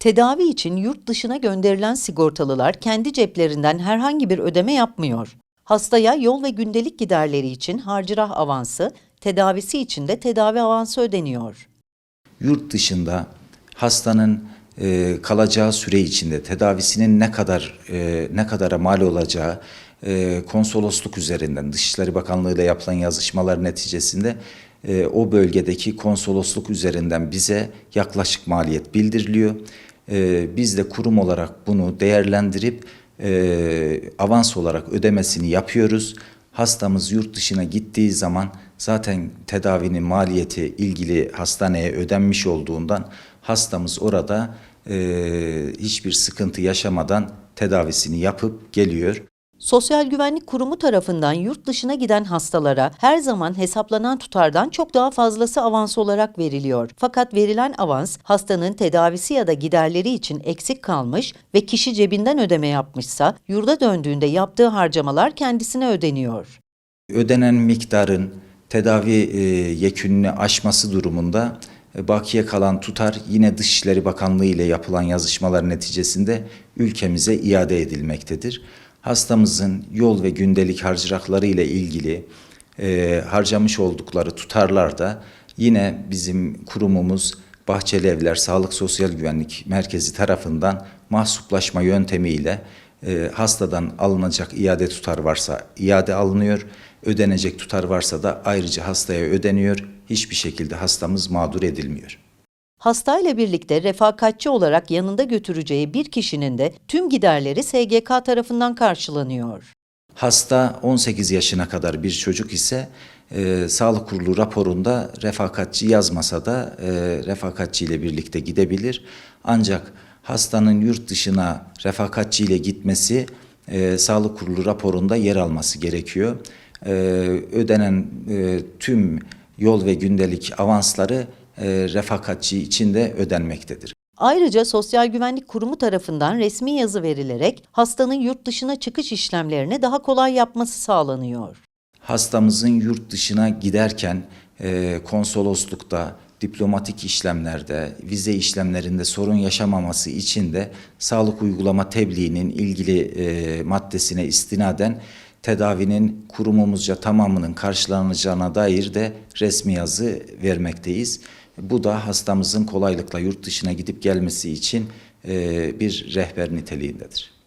Tedavi için yurt dışına gönderilen sigortalılar kendi ceplerinden herhangi bir ödeme yapmıyor. Hastaya yol ve gündelik giderleri için harcırah avansı, tedavisi için de tedavi avansı ödeniyor. yurt dışında hastanın e, kalacağı süre içinde tedavisinin ne kadar e, ne kadara mal olacağı e, konsolosluk üzerinden Dışişleri Bakanlığı ile yapılan yazışmalar neticesinde e, o bölgedeki konsolosluk üzerinden bize yaklaşık maliyet bildiriliyor. E, biz de kurum olarak bunu değerlendirip e, avans olarak ödemesini yapıyoruz. Hastamız yurt dışına gittiği zaman zaten tedavinin maliyeti ilgili hastaneye ödenmiş olduğundan hastamız orada e, hiçbir sıkıntı yaşamadan tedavisini yapıp geliyor. Sosyal Güvenlik Kurumu tarafından yurt dışına giden hastalara her zaman hesaplanan tutardan çok daha fazlası avans olarak veriliyor. Fakat verilen avans hastanın tedavisi ya da giderleri için eksik kalmış ve kişi cebinden ödeme yapmışsa yurda döndüğünde yaptığı harcamalar kendisine ödeniyor. Ödenen miktarın tedavi e, yekününü aşması durumunda e, bakiye kalan tutar yine Dışişleri Bakanlığı ile yapılan yazışmalar neticesinde ülkemize iade edilmektedir. Hastamızın yol ve gündelik harcırahları ile ilgili e, harcamış oldukları tutarlar da yine bizim kurumumuz Bahçeli Evler Sağlık Sosyal Güvenlik Merkezi tarafından mahsuplaşma yöntemiyle e, hastadan alınacak iade tutar varsa iade alınıyor, ödenecek tutar varsa da ayrıca hastaya ödeniyor. Hiçbir şekilde hastamız mağdur edilmiyor. Hastayla birlikte refakatçi olarak yanında götüreceği bir kişinin de tüm giderleri SGK tarafından karşılanıyor. Hasta 18 yaşına kadar bir çocuk ise e, sağlık kurulu raporunda refakatçi yazmasa da e, refakatçi ile birlikte gidebilir. Ancak hastanın yurt dışına refakatçi ile gitmesi e, sağlık kurulu raporunda yer alması gerekiyor. E, ödenen e, tüm yol ve gündelik avansları refakatçi için de ödenmektedir. Ayrıca Sosyal Güvenlik Kurumu tarafından resmi yazı verilerek hastanın yurt dışına çıkış işlemlerini daha kolay yapması sağlanıyor. hastamızın yurt dışına giderken e, konsoloslukta, diplomatik işlemlerde, vize işlemlerinde sorun yaşamaması için de sağlık uygulama tebliğinin ilgili e, maddesine istinaden tedavinin kurumumuzca tamamının karşılanacağına dair de resmi yazı vermekteyiz. Bu da hastamızın kolaylıkla yurt dışına gidip gelmesi için e, bir rehber niteliğindedir.